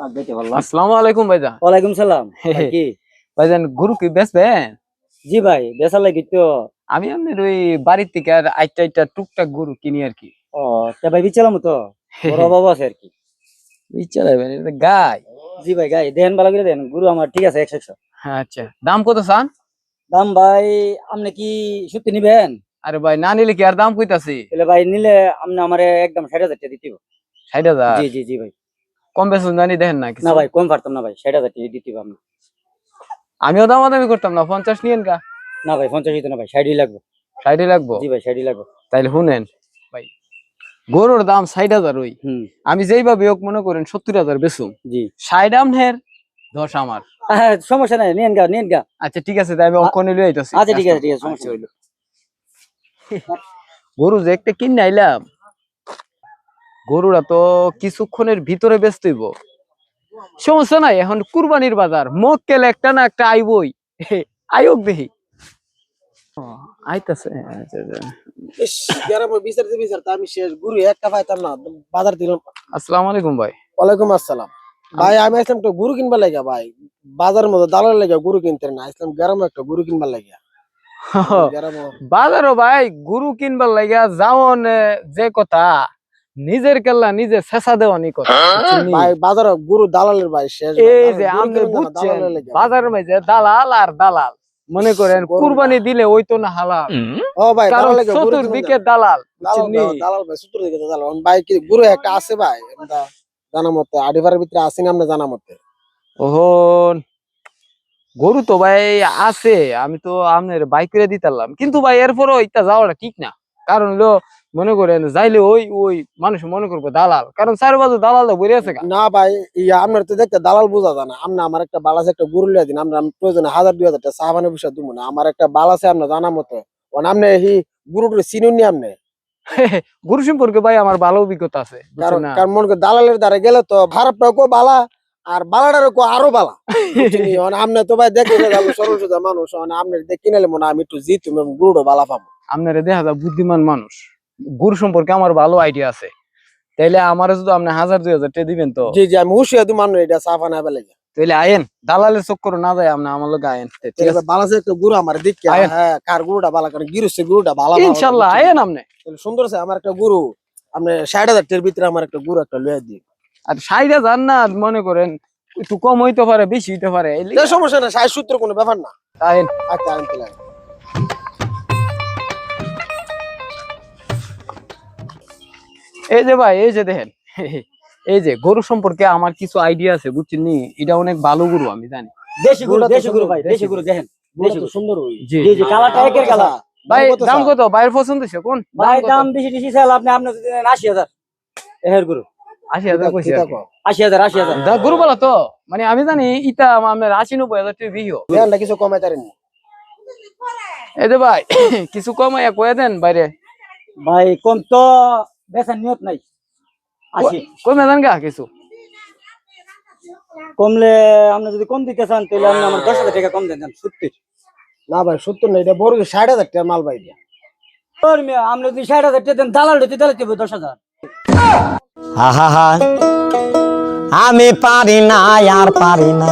আসসালামু আলাইকুম ভাইজান। ওয়ালাইকুম সালাম। হে হে। ভাই কি? ভাইজান গরু কি বেচবেন? জি ভাই বেচার লাগি তো। আমি আপনার ওই বাড়ির থেকে আর আইটা আইটা টুকটাক গরু কিনি আর কি। ও তা ভাই বিচালাম তো? বড় বাবা আছে আর কি। ইচ্ছা এটা গাই। জি ভাই গাই। দেন ভালো করে দেন। গুরু আমার ঠিক আছে একশো একশো। আচ্ছা দাম কত চান? দাম ভাই আপনি কি সত্যি নিবেন? আরে ভাই না নিলে কি আর দাম কইতাছি? তাহলে ভাই নিলে আপনি আমার একদম ষাট হাজার টাকা দিতে ষাট হাজার? জি জি জি ভাই। কম বেতন জানি দেখেন না না ভাই কম পারতাম না ভাই ষাট হাজার দিতে আমিও দামাদামি করতাম না পঞ্চাশ নিয়েন কা না ভাই পঞ্চাশ দিতে না ভাই ষাটই লাগবে। ষাটই লাগবো? জি ভাই ষাটই লাগবে। তাইলে শুনেন ভাই গরুর দাম ষাট হাজার ওই। আমি যেইভাবে হোক মনে করেন সত্তর হাজার বেচুম। জি। ষাট আমনের দশ আমার। সমস্যা নাই নিয়েন গা নিয়েন গা। আচ্ছা ঠিক আছে তাই আমি নিলে আইতাছি। আচ্ছা ঠিক আছে ঠিক আছে সমস্যা আচ্ছা, হইল। গরু যে একটা কিনে আইলাম গরুরা তো কিছুক্ষণের ভিতরে ব্যস্ত হইব। সমস্যা নাই এখন কুরবানির বাজার। মক্কেল একটা না একটা আইবই। আইওক দেখি ও, আইতাছে। ইস, গ্রামে বিচারতে বিচারতে আমি শেষ। গুরু একটা পাইতাম না বাজার দিলাম। আসসালামু আলাইকুম ভাই। ওয়ালাইকুম আসসালাম। ভাই আমি আসলাম একটা গুরু কিনবার লাগা ভাই। বাজারের মধ্যে দালাল লাগা গুরু কিনতে না আসলাম গ্রামে একটা গুরু কিনবার লাগা বাজারও ভাই গরু কিনবার লাগিয়া যাওন যে কথা। নিজের কেল্লা নিজে শেষা দেওয়ানি কথা বুঝছেননি? ভাই বাজারে গুরু দালালের ভাই এই যে আপনি বুঝছেন বাজারের মাঝে দালাল আর দালাল মনে করেন কুরবানি দিলে ওই তো না হালাল। ও ভাই কারণ চতুর্দিকে দালাল। দালাল দালাল ভাই চতুর দিকে দালাল। ভাই কি গুরু একটা আছে ভাই এটা জানা মতে আডিভারের ভিতরে আসেন আমরা জানা মতে? ওহন গরু তো ভাই আছে আমি তো আপনার বাইক করে দিতাম। কিন্তু ভাই এরপরও ইটা যাওয়াটা ঠিক না। কারণ হলো মনে করেন যাইলে ওই ওই মানুষ মনে করব দালাল। কারণ চার বাজু দালাল তো বইরে আছে না ভাই ইয়া আপনার তো দেখতে দালাল বোঝা যায় না। আপনি আমার একটা বালাস একটা গুরু লিয়ে দিন। আমরা আমি প্রয়োজনে হাজার দুই হাজার টাকা সাহাবানে বিষয় দিব না। আমার একটা বালাসে আপনার জানা মতো। ওন আপনি হি গুরুটা চিনুন নি আপনি? গরু সম্পর্কে ভাই আমার ভালো অভিজ্ঞতা আছে কারণ কারণ মনে করেন দালালের দ্বারা গেলে তো কো বালা আর বালাটারও কো আরও বালা। আপনি তো ভাই দেখে সরল সোজা মানুষ। আপনি দেখে নিলে মনে হয় আমি একটু জিত তুমি গুরুটা বালা পাবো। আপনারা দেখা যায় বুদ্ধিমান মানুষ। গরু সম্পর্কে আমার ভালো আইডিয়া আছে। তাইলে আমার যদি আপনি হাজার দুই হাজার টাকা দিবেন তো? জি জি আমি হুশিয়া দু মানুষ এটা সাফা না বেলে তাইলে আয়েন দালালের চক্কর না যায় আপনি আমার লোক আয়েন। ঠিক আছে? বালাসে একটা গুরু আমার দিক হ্যাঁ কার গুরুটা বালা কারণ গিরুসে গুরুটা বালা বালা, ইনশাল্লাহ আয়েন আপনি। তাহলে সুন্দর আছে আমার একটা গুরু আপনি ষাট হাজার টাকার ভিতরে আমার একটা গুরু একটা লয়ে দিই আর সাইডে যান না মনে করেন একটু কম হইতে পারে বেশি হইতে পারে সমস্যা না ষাট সূত্র কোনো ব্যাপার না। আয়েন। আচ্ছা আনতে লাগে এই যে ভাই এই যে দেখেন। এই যে গরু সম্পর্কে আমার কিছু আইডিয়া আছে বুঝছেন নি? এটা অনেক ভালো গরু আমি জানি। দেশি গুরু দেশি গুরু ভাই দেশি গুরু দেখেন দেশি গুরু। সুন্দর জি জি কালারটা একের কালার? ভাই দাম কত? ভাইয়ের পছন্দ হচ্ছে কোন? ভাই দাম বেশি বেশি চাল আপনি আপনার আশি হাজার। এহের আশি হাজার কইছে কিতা আর কি। কও? আশি হাজার আশি হাজার। দা গরু বলা তো। মানে আমি জানি ইটা আমার আশি নব্বই হাজার টাকা বিহিও ধ্যানটা কিছু কমাই তারেননি এই যে ভাই কিছু কমাইয়া কয়ে দেন বাইরে। ভাই কম তো বেচার নিয়ত নাই। আশি কমে দেন গা কিছু? কমলে আপনি যদি কম দিতে চান তাহলে আপনি আমার দশ হাজার টাকা কম দেন সত্যি না ভাই সত্তর না এটা বড় ষাট হাজার টাকার মাল ভাই দিয়া আপনি যদি ষাট হাজার টাকা দেন দালাল দিতে দালাল দেবো দশ হাজার। আহা আমি পারি না আর পারি না।